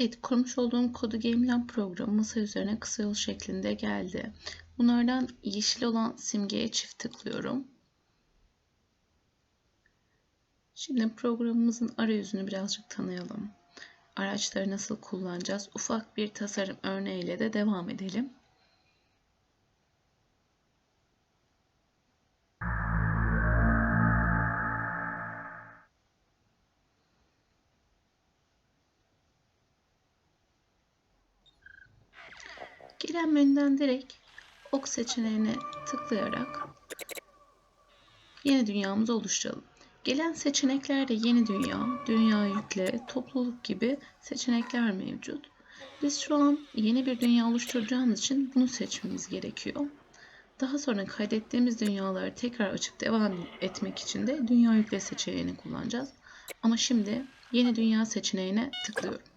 Evet, kurmuş olduğum kodu GameLab programı masa üzerine kısa yol şeklinde geldi. Bunlardan yeşil olan simgeye çift tıklıyorum. Şimdi programımızın arayüzünü birazcık tanıyalım. Araçları nasıl kullanacağız? Ufak bir tasarım örneğiyle de devam edelim. Gelen menüden direkt ok seçeneğine tıklayarak yeni dünyamızı oluşturalım. Gelen seçeneklerde yeni dünya, dünya yükle, topluluk gibi seçenekler mevcut. Biz şu an yeni bir dünya oluşturacağımız için bunu seçmemiz gerekiyor. Daha sonra kaydettiğimiz dünyaları tekrar açıp devam etmek için de dünya yükle seçeneğini kullanacağız. Ama şimdi yeni dünya seçeneğine tıklıyorum.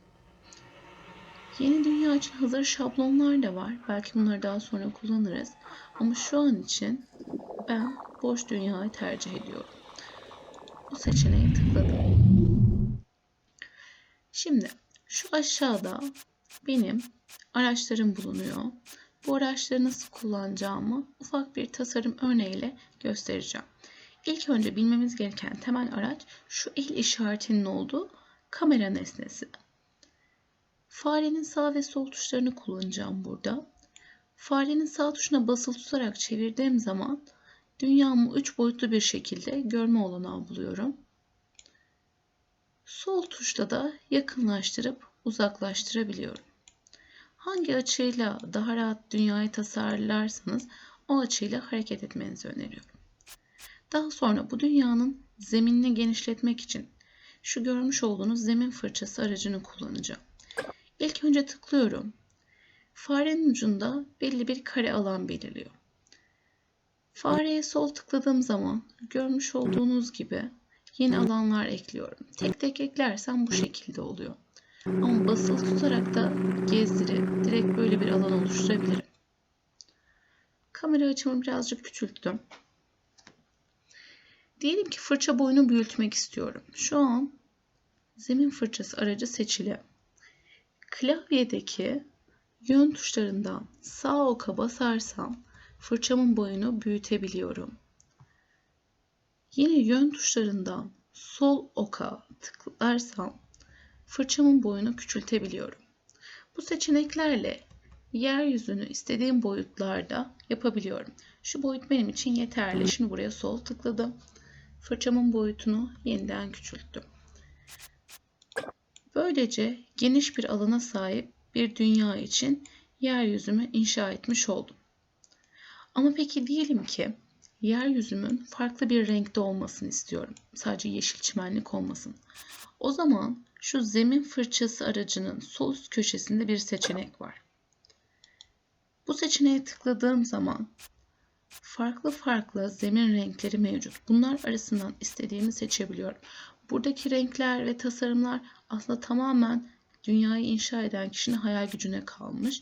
Yeni dünya için hazır şablonlar da var. Belki bunları daha sonra kullanırız. Ama şu an için ben boş dünyayı tercih ediyorum. Bu seçeneğe tıkladım. Şimdi şu aşağıda benim araçlarım bulunuyor. Bu araçları nasıl kullanacağımı ufak bir tasarım örneğiyle göstereceğim. İlk önce bilmemiz gereken temel araç şu el işaretinin olduğu kamera nesnesi. Farenin sağ ve sol tuşlarını kullanacağım burada. Farenin sağ tuşuna basılı tutarak çevirdiğim zaman dünyamı 3 boyutlu bir şekilde görme olanağı buluyorum. Sol tuşta da yakınlaştırıp uzaklaştırabiliyorum. Hangi açıyla daha rahat dünyayı tasarlarsanız o açıyla hareket etmenizi öneriyorum. Daha sonra bu dünyanın zeminini genişletmek için şu görmüş olduğunuz zemin fırçası aracını kullanacağım. İlk önce tıklıyorum. Farenin ucunda belli bir kare alan belirliyor. Fareye sol tıkladığım zaman görmüş olduğunuz gibi yeni alanlar ekliyorum. Tek tek eklersem bu şekilde oluyor. Ama basılı tutarak da gezdirip direkt böyle bir alan oluşturabilirim. Kamera açımı birazcık küçülttüm. Diyelim ki fırça boyunu büyütmek istiyorum. Şu an zemin fırçası aracı seçili. Klavyedeki yön tuşlarından sağ oka basarsam fırçamın boyunu büyütebiliyorum. Yine yön tuşlarından sol oka tıklarsam fırçamın boyunu küçültebiliyorum. Bu seçeneklerle yeryüzünü istediğim boyutlarda yapabiliyorum. Şu boyut benim için yeterli. Şimdi buraya sol tıkladım. Fırçamın boyutunu yeniden küçülttüm. Böylece geniş bir alana sahip bir dünya için yeryüzümü inşa etmiş oldum. Ama peki diyelim ki yeryüzümün farklı bir renkte olmasını istiyorum. Sadece yeşil çimenlik olmasın. O zaman şu zemin fırçası aracının sol üst köşesinde bir seçenek var. Bu seçeneğe tıkladığım zaman farklı farklı zemin renkleri mevcut. Bunlar arasından istediğimi seçebiliyorum. Buradaki renkler ve tasarımlar aslında tamamen dünyayı inşa eden kişinin hayal gücüne kalmış.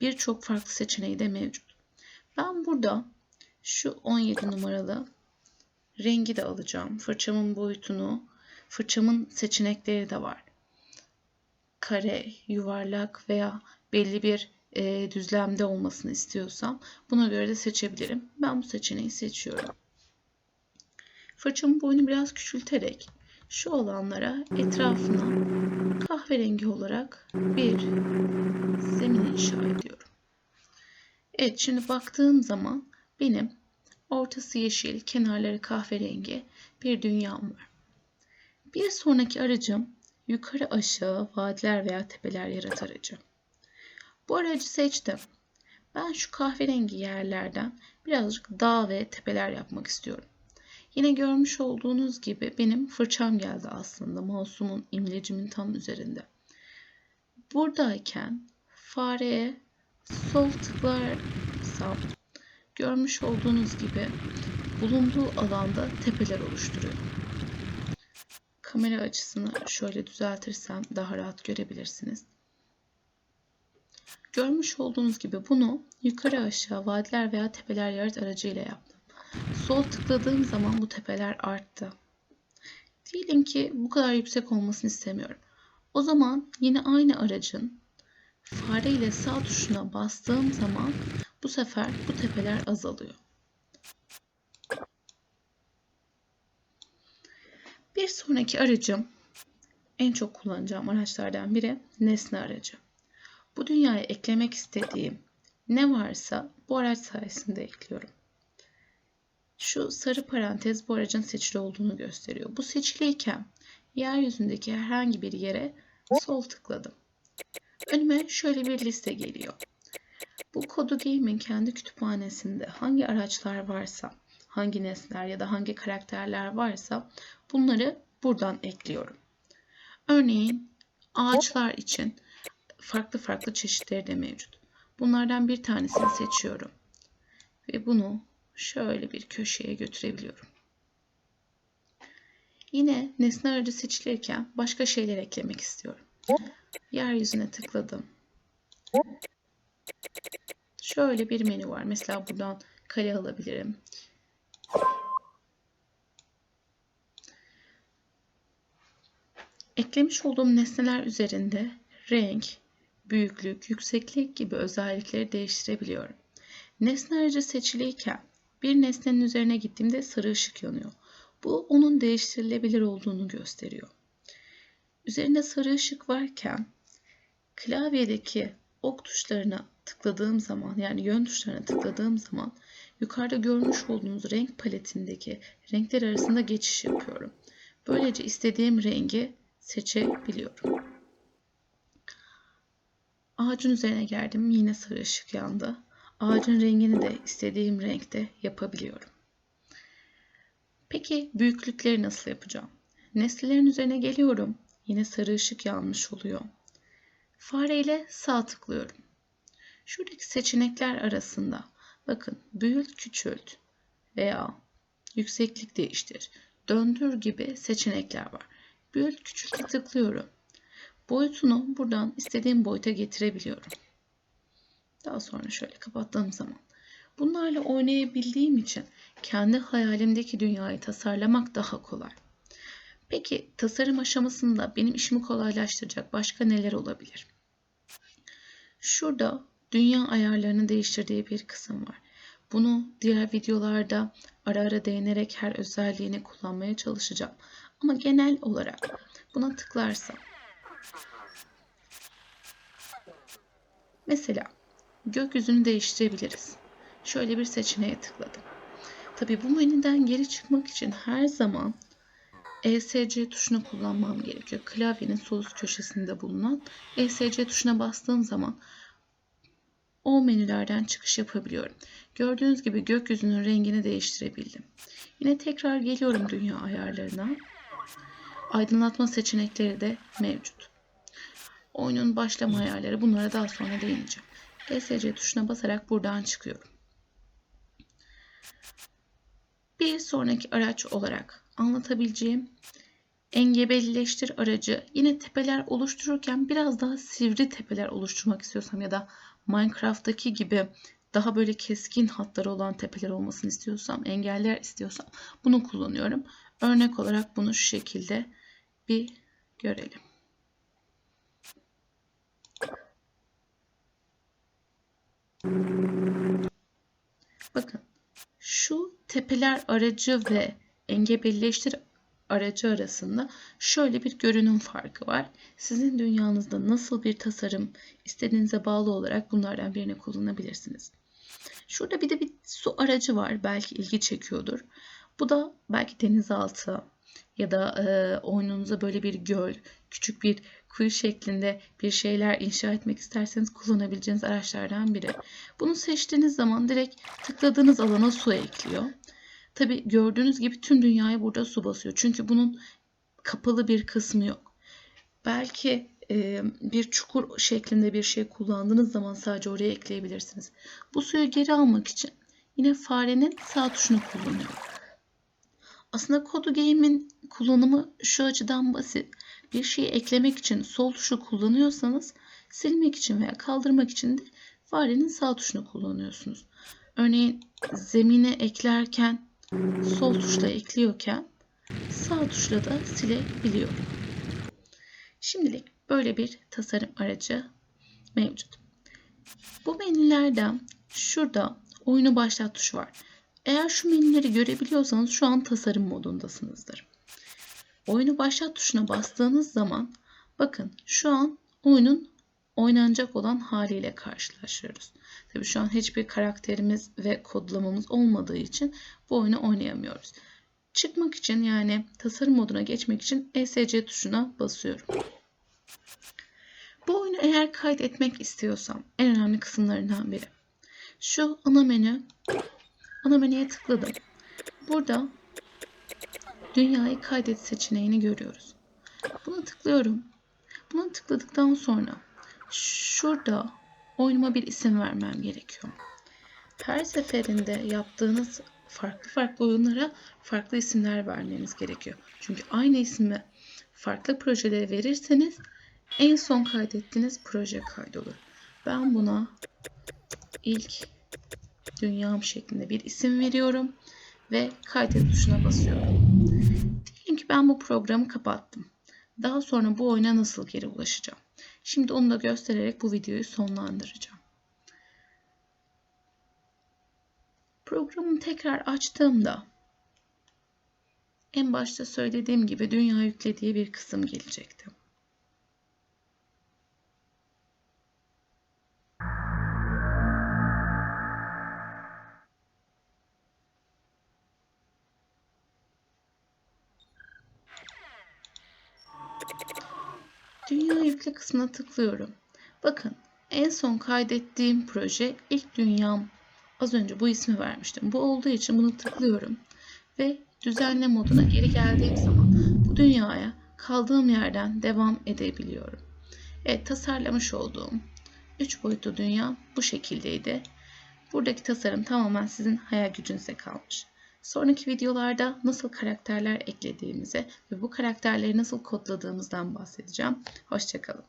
Birçok farklı seçeneği de mevcut. Ben burada şu 17 numaralı rengi de alacağım. Fırçamın boyutunu, fırçamın seçenekleri de var. Kare, yuvarlak veya belli bir e, düzlemde olmasını istiyorsam buna göre de seçebilirim. Ben bu seçeneği seçiyorum. Fırçamın boyunu biraz küçülterek şu alanlara etrafına kahverengi olarak bir zemin inşa ediyorum. Evet şimdi baktığım zaman benim ortası yeşil, kenarları kahverengi bir dünyam var. Bir sonraki aracım yukarı aşağı vadiler veya tepeler yarat aracı. Bu aracı seçtim. Ben şu kahverengi yerlerden birazcık dağ ve tepeler yapmak istiyorum. Yine görmüş olduğunuz gibi benim fırçam geldi aslında mouse'umun imlecimin tam üzerinde. Buradayken fareye sol tıklarsam görmüş olduğunuz gibi bulunduğu alanda tepeler oluşturuyor. Kamera açısını şöyle düzeltirsem daha rahat görebilirsiniz. Görmüş olduğunuz gibi bunu yukarı aşağı vadiler veya tepeler yarat aracıyla yaptım. Sol tıkladığım zaman bu tepeler arttı. Diyelim ki bu kadar yüksek olmasını istemiyorum. O zaman yine aynı aracın fare ile sağ tuşuna bastığım zaman bu sefer bu tepeler azalıyor. Bir sonraki aracım en çok kullanacağım araçlardan biri nesne aracı. Bu dünyaya eklemek istediğim ne varsa bu araç sayesinde ekliyorum. Şu sarı parantez bu aracın seçili olduğunu gösteriyor. Bu seçiliyken yeryüzündeki herhangi bir yere sol tıkladım. Önüme şöyle bir liste geliyor. Bu Kodu Game'in kendi kütüphanesinde hangi araçlar varsa, hangi nesneler ya da hangi karakterler varsa bunları buradan ekliyorum. Örneğin ağaçlar için farklı farklı çeşitleri de mevcut. Bunlardan bir tanesini seçiyorum. Ve bunu şöyle bir köşeye götürebiliyorum. Yine nesne aracı seçilirken başka şeyler eklemek istiyorum. Yeryüzüne tıkladım. Şöyle bir menü var. Mesela buradan kale alabilirim. Eklemiş olduğum nesneler üzerinde renk, büyüklük, yükseklik gibi özellikleri değiştirebiliyorum. Nesne aracı seçiliyken bir nesnenin üzerine gittiğimde sarı ışık yanıyor. Bu onun değiştirilebilir olduğunu gösteriyor. Üzerinde sarı ışık varken klavyedeki ok tuşlarına tıkladığım zaman yani yön tuşlarına tıkladığım zaman yukarıda görmüş olduğunuz renk paletindeki renkler arasında geçiş yapıyorum. Böylece istediğim rengi seçebiliyorum. Ağacın üzerine geldim. Yine sarı ışık yandı. Ağacın rengini de istediğim renkte yapabiliyorum. Peki büyüklükleri nasıl yapacağım? Nesnelerin üzerine geliyorum. Yine sarı ışık yanmış oluyor. Fare ile sağ tıklıyorum. Şuradaki seçenekler arasında bakın büyült küçült veya yükseklik değiştir, döndür gibi seçenekler var. Büyült küçült'e tıklıyorum. Boyutunu buradan istediğim boyuta getirebiliyorum. Daha sonra şöyle kapattığım zaman. Bunlarla oynayabildiğim için kendi hayalimdeki dünyayı tasarlamak daha kolay. Peki tasarım aşamasında benim işimi kolaylaştıracak başka neler olabilir? Şurada dünya ayarlarını değiştirdiği bir kısım var. Bunu diğer videolarda ara ara değinerek her özelliğini kullanmaya çalışacağım. Ama genel olarak buna tıklarsam mesela gökyüzünü değiştirebiliriz. Şöyle bir seçeneğe tıkladım. Tabi bu menüden geri çıkmak için her zaman ESC tuşunu kullanmam gerekiyor. Klavyenin sol üst köşesinde bulunan ESC tuşuna bastığım zaman o menülerden çıkış yapabiliyorum. Gördüğünüz gibi gökyüzünün rengini değiştirebildim. Yine tekrar geliyorum dünya ayarlarına. Aydınlatma seçenekleri de mevcut. Oyunun başlama ayarları bunlara daha sonra değineceğim. ESC tuşuna basarak buradan çıkıyorum. Bir sonraki araç olarak anlatabileceğim engebelleştir aracı yine tepeler oluştururken biraz daha sivri tepeler oluşturmak istiyorsam ya da Minecraft'taki gibi daha böyle keskin hatları olan tepeler olmasını istiyorsam, engeller istiyorsam bunu kullanıyorum. Örnek olarak bunu şu şekilde bir görelim. Bakın şu tepeler aracı ve engebelleştir aracı arasında şöyle bir görünüm farkı var. Sizin dünyanızda nasıl bir tasarım istediğinize bağlı olarak bunlardan birini kullanabilirsiniz. Şurada bir de bir su aracı var. Belki ilgi çekiyordur. Bu da belki denizaltı ya da e, oyununuza böyle bir göl, küçük bir kuyu şeklinde bir şeyler inşa etmek isterseniz kullanabileceğiniz araçlardan biri. Bunu seçtiğiniz zaman direkt tıkladığınız alana su ekliyor. Tabi gördüğünüz gibi tüm dünyayı burada su basıyor. Çünkü bunun kapalı bir kısmı yok. Belki e, bir çukur şeklinde bir şey kullandığınız zaman sadece oraya ekleyebilirsiniz. Bu suyu geri almak için yine farenin sağ tuşunu kullanıyorum. Aslında Kodu Game'in kullanımı şu açıdan basit. Bir şeyi eklemek için sol tuşu kullanıyorsanız silmek için veya kaldırmak için de farenin sağ tuşunu kullanıyorsunuz. Örneğin zemine eklerken sol tuşla ekliyorken sağ tuşla da silebiliyorum. Şimdilik böyle bir tasarım aracı mevcut. Bu menülerden şurada oyunu başlat tuşu var. Eğer şu menüleri görebiliyorsanız şu an tasarım modundasınızdır. Oyunu başlat tuşuna bastığınız zaman bakın şu an oyunun oynanacak olan haliyle karşılaşıyoruz. Tabii şu an hiçbir karakterimiz ve kodlamamız olmadığı için bu oyunu oynayamıyoruz. Çıkmak için yani tasarım moduna geçmek için ESC tuşuna basıyorum. Bu oyunu eğer kaydetmek istiyorsam en önemli kısımlarından biri. Şu ana menü, ana menüye tıkladım. Burada dünyayı kaydet seçeneğini görüyoruz. Buna tıklıyorum. Buna tıkladıktan sonra şurada oyunuma bir isim vermem gerekiyor. Her seferinde yaptığınız farklı farklı oyunlara farklı isimler vermeniz gerekiyor. Çünkü aynı ismi farklı projelere verirseniz en son kaydettiğiniz proje kaydolur. Ben buna ilk dünyam şeklinde bir isim veriyorum ve kaydet tuşuna basıyorum. Diyelim ki ben bu programı kapattım. Daha sonra bu oyuna nasıl geri ulaşacağım? Şimdi onu da göstererek bu videoyu sonlandıracağım. Programı tekrar açtığımda en başta söylediğim gibi dünya yükle diye bir kısım gelecekti. Dünya yükle kısmına tıklıyorum. Bakın en son kaydettiğim proje ilk dünyam. Az önce bu ismi vermiştim. Bu olduğu için bunu tıklıyorum. Ve düzenle moduna geri geldiğim zaman bu dünyaya kaldığım yerden devam edebiliyorum. Evet tasarlamış olduğum 3 boyutlu dünya bu şekildeydi. Buradaki tasarım tamamen sizin hayal gücünüze kalmış. Sonraki videolarda nasıl karakterler eklediğimize ve bu karakterleri nasıl kodladığımızdan bahsedeceğim. Hoşçakalın.